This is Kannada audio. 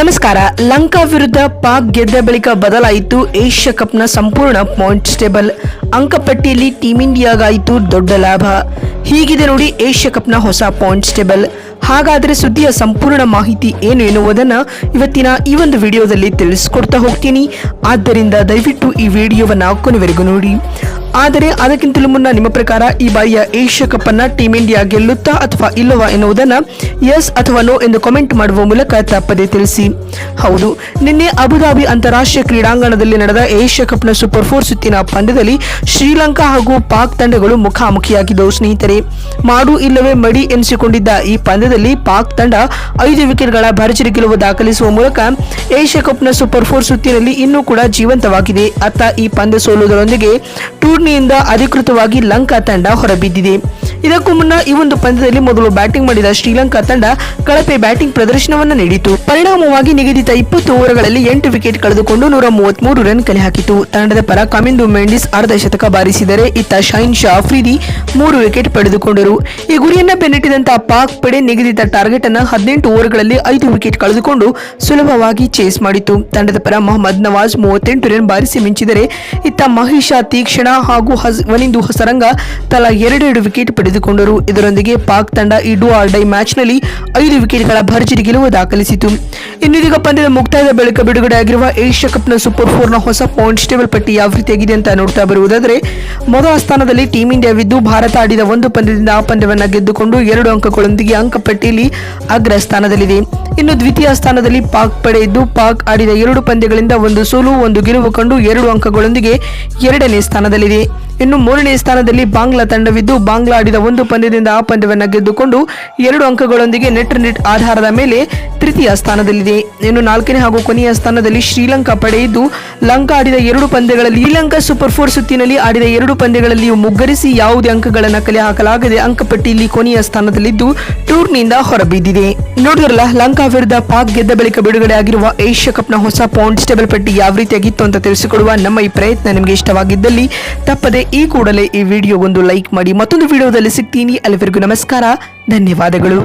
ನಮಸ್ಕಾರ. ಲಂಕಾ ವಿರುದ್ಧ ಪಾಕ್ ಗೆದ್ದ ಬಳಿಕ ಬದಲಾಯಿತು. ಏಷ್ಯಾ ಕಪ್ನ ಸಂಪೂರ್ಣ ಪಾಯಿಂಟ್ಸ್ ಟೇಬಲ್. ಅಂಕಪಟ್ಟಿಯಲ್ಲಿ ಟೀಂ ಇಂಡಿಯಾಗಾಯಿತು ದೊಡ್ಡ ಲಾಭ. ಹೀಗಿದೆ ನೋಡಿ ಏಷ್ಯಾ ಕಪ್ನ ಹೊಸ ಪಾಯಿಂಟ್ಸ್ ಟೇಬಲ್. ಹಾಗಾದರೆ ಸುದ್ದಿಯ ಸಂಪೂರ್ಣ ಮಾಹಿತಿ ಏನು ಎನ್ನುವುದನ್ನು ಇವತ್ತಿನ ಈ ಒಂದು ವಿಡಿಯೋದಲ್ಲಿ ತಿಳಿಸ್ಕೊಡ್ತಾ ಹೋಗ್ತೀನಿ. ಆದ್ದರಿಂದ ದಯವಿಟ್ಟು ಈ ವಿಡಿಯೋವನ್ನು ಕೊನೆವರೆಗೂ ನೋಡಿ. ಆದರೆ ಅದಕ್ಕಿಂತಲೂ ಮುನ್ನ ನಿಮ್ಮ ಪ್ರಕಾರ ಈ ಬಾರಿಯ ಏಷ್ಯಾ ಕಪ್ ಅನ್ನ ಟೀಂ ಇಂಡಿಯಾ ಗೆಲ್ಲುತ್ತಾ ಅಥವಾ ಇಲ್ಲವಾ ಎನ್ನುವುದನ್ನ ಎಸ್ ಅಥವಾ ನೋ ಎಂದು ಕಾಮೆಂಟ್ ಮಾಡುವ ಮೂಲಕ ತಪ್ಪದೆ ತಿಳಿಸಿ. ಹೌದು, ನಿನ್ನೆ ಅಬುಧಾಬಿ ಅಂತಾರಾಷ್ಟ್ರೀಯ ಕ್ರೀಡಾಂಗಣದಲ್ಲಿ ನಡೆದ ಏಷ್ಯಾ ಕಪ್ನ ಸೂಪರ್ ಫೋರ್ ಸುತ್ತಿನ ಪಂದ್ಯದಲ್ಲಿ ಶ್ರೀಲಂಕಾ ಹಾಗೂ ಪಾಕ್ ತಂಡಗಳು ಮುಖಾಮುಖಿಯಾಗಿದ್ದವು ಸ್ನೇಹಿತರೆ. ಮಾಡು ಇಲ್ಲವೇ ಮಡಿ ಎನಿಸಿಕೊಂಡಿದ್ದ ಈ ಪಂದ್ಯದಲ್ಲಿ ಪಾಕ್ ತಂಡ ಐದು ವಿಕೆಟ್ಗಳ ಭರ್ಜರಿ ಗೆಲುವು ದಾಖಲಿಸುವ ಮೂಲಕ ಏಷ್ಯಾ ಕಪ್ನ ಸೂಪರ್ ಫೋರ್ ಸುತ್ತಿನಲ್ಲಿ ಇನ್ನೂ ಕೂಡ ಜೀವಂತವಾಗಿದೆ. ಅತ್ತ ಈ ಪಂದ್ಯ ಸೋಲುವುದರೊಂದಿಗೆ ಟೂರ್ನಿಯಿಂದ ಅಧಿಕೃತವಾಗಿ ಲಂಕಾ ತಂಡ ಹೊರಬಿದ್ದಿದೆ. ಇದಕ್ಕೂ ಮುನ್ನ ಈ ಒಂದು ಪಂದ್ಯದಲ್ಲಿ ಮೊದಲು ಬ್ಯಾಟಿಂಗ್ ಮಾಡಿದ ಶ್ರೀಲಂಕಾ ತಂಡ ಕಳಪೆ ಬ್ಯಾಟಿಂಗ್ ಪ್ರದರ್ಶನವನ್ನು ನೀಡಿತು. ಪರಿಣಾಮವಾಗಿ ನಿಗದಿತ ಇಪ್ಪತ್ತು ಓವರ್ಗಳಲ್ಲಿ ಎಂಟು ವಿಕೆಟ್ ಕಳೆದುಕೊಂಡು ನೂರ ಮೂವತ್ಮೂರು ರನ್ ಕಲೆ ಹಾಕಿತು ತಂಡದ ಪರ ಕಮಿಂದು ಮೆಂಡಿಸ್ ಅರ್ಧ ಶತಕ ಬಾರಿಸಿದರೆ ಇತ್ತ ಶೈನ್ ಶಾ ಅಫ್ರಿದಿ ಮೂರು ವಿಕೆಟ್ ಪಡೆದುಕೊಂಡರು. ಈ ಗುರಿಯನ್ನ ಬೆನ್ನಟ್ಟಿದಂತಹ ಪಾಕ್ ಪಡೆ ನಿಗದಿತ ಟಾರ್ಗೆಟ್ ಅನ್ನು ಹದಿನೆಂಟು ಓವರ್ಗಳಲ್ಲಿ ಐದು ವಿಕೆಟ್ ಕಳೆದುಕೊಂಡು ಸುಲಭವಾಗಿ ಚೇಸ್ ಮಾಡಿತು. ತಂಡದ ಪರ ಮೊಹಮ್ಮದ್ ನವಾಜ್ ಮೂವತ್ತೆಂಟು ರನ್ ಬಾರಿಸಿ ಮಿಂಚಿದರೆ ಇತ್ತ ಮಹಿಷಾ ತೀಕ್ಷಣ ಹಾಗೂ ವನಿಂದು ಹಸರಂಗ ತಲಾ ಎರಡೆರಡು ವಿಕೆಟ್ ಪಡೆದುಕೊಂಡರು. ಇದರೊಂದಿಗೆ ಪಾಕ್ ತಂಡ ಈ ಆರ್ ಡೈ ಮ್ಯಾಚ್ನಲ್ಲಿ ಐದು ವಿಕೆಟ್ಗಳ ಭರ್ಜರಿ ಗೆಲುವು ದಾಖಲಿಸಿತು. ಇನ್ನೀಗ ಪಂದ್ಯದ ಮುಕ್ತಾಯದ ಬಳಿಕ ಬಿಡುಗಡೆಯಾಗಿರುವ ಏಷ್ಯಾ ಕಪ್ನ ಸೂಪರ್ ಫೋರ್ನ ಹೊಸ ಪಾಯಿಂಟ್ಸ್ ಟೇಬಲ್ ಪಟ್ಟಿ ಯಾವ ರೀತಿಯಾಗಿದೆ ಅಂತ ನೋಡ್ತಾ ಬರುವುದಾದರೆ, ಮೊದಲ ಸ್ಥಾನದಲ್ಲಿ ಟೀಂ ಇಂಡಿಯಾವಿದ್ದು ಭಾರತ ಆಡಿದ ಒಂದು ಪಂದ್ಯದಿಂದ ಆ ಪಂದ್ಯವನ್ನು ಗೆದ್ದುಕೊಂಡು ಎರಡು ಅಂಕಗಳೊಂದಿಗೆ ಅಂಕಪಟ್ಟಿಯಲ್ಲಿ ಅಗ್ರ ಸ್ಥಾನದಲ್ಲಿದೆ. ಇನ್ನು ದ್ವಿತೀಯ ಸ್ಥಾನದಲ್ಲಿ ಪಾಕ್ ಪಡೆ ಇದ್ದು ಪಾಕ್ ಆಡಿದ ಎರಡು ಪಂದ್ಯಗಳಿಂದ ಒಂದು ಸೋಲು, ಒಂದು ಗೆಲುವು ಕಂಡು ಎರಡು ಅಂಕಗಳೊಂದಿಗೆ ಎರಡನೇ ಸ್ಥಾನದಲ್ಲಿದೆ. ಇನ್ನು ಮೂರನೇ ಸ್ಥಾನದಲ್ಲಿ ಬಾಂಗ್ಲಾ ತಂಡವಿದ್ದು, ಬಾಂಗ್ಲಾ ಆಡಿದ ಒಂದು ಪಂದ್ಯದಿಂದ ಆ ಪಂದ್ಯವನ್ನು ಗೆದ್ದುಕೊಂಡು ಎರಡು ಅಂಕಗಳೊಂದಿಗೆ ನೆಟ್ ನೆಟ್ ಆಧಾರದ ಮೇಲೆ ತೃತೀಯ ಸ್ಥಾನದಲ್ಲಿದೆ. ಇನ್ನು ನಾಲ್ಕನೇ ಹಾಗೂ ಕೊನೆಯ ಸ್ಥಾನದಲ್ಲಿ ಶ್ರೀಲಂಕಾ ಪಡೆ ಇದ್ದು ಲಂಕಾ ಆಡಿದ ಎರಡು ಪಂದ್ಯಗಳಲ್ಲಿ ಶ್ರೀಲಂಕಾ ಸೂಪರ್ ಫೋರ್ ಸುತ್ತಿನಲ್ಲಿ ಆಡಿದ ಎರಡು ಪಂದ್ಯಗಳಲ್ಲಿಯೂ ಮುಗ್ಗರಿಸಿ ಯಾವುದೇ ಅಂಕಗಳನ್ನು ಕಲೆ ಹಾಕಲಾಗದೆ ಅಂಕಪಟ್ಟಿಯಲ್ಲಿ ಕೊನೆಯ ಸ್ಥಾನದಲ್ಲಿದ್ದು, ಟೂರ್ನಿಯಿಂದ ಹೊರಬಿದ್ದಿದೆ. ನೋಡಿದ್ರಲ್ಲ, ಲಂಕಾ ವಿರುದ್ಧ ಪಾಕ್ ಗೆದ್ದ ಬಳಿಕ ಬಿಡುಗಡೆ ಆಗಿರುವ ಏಷ್ಯಾ ಕಪ್ನ ಹೊಸ ಪಾಯಿಂಟ್ಸ್ ಟೇಬಲ್ ಪಟ್ಟಿ ಯಾವ ರೀತಿಯಾಗಿತ್ತು ಅಂತ ತಿಳಿಸಿಕೊಡುವ ನಮ್ಮ ಈ ಪ್ರಯತ್ನ ನಿಮಗೆ ಇಷ್ಟವಾಗಿದ್ದಲ್ಲಿ ತಪ್ಪದೆ ಈ ಕೂಡಲೇ ಈ ವಿಡಿಯೋಗೊಂದು ಲೈಕ್ ಮಾಡಿ ಮತ್ತೊಂದು ವಿಡಿಯೋದಲ್ಲಿ ಸಿಗ್ತೀನಿ. ಅಲ್ಲಿವರೆಗೂ ನಮಸ್ಕಾರ. ಧನ್ಯವಾದಗಳು.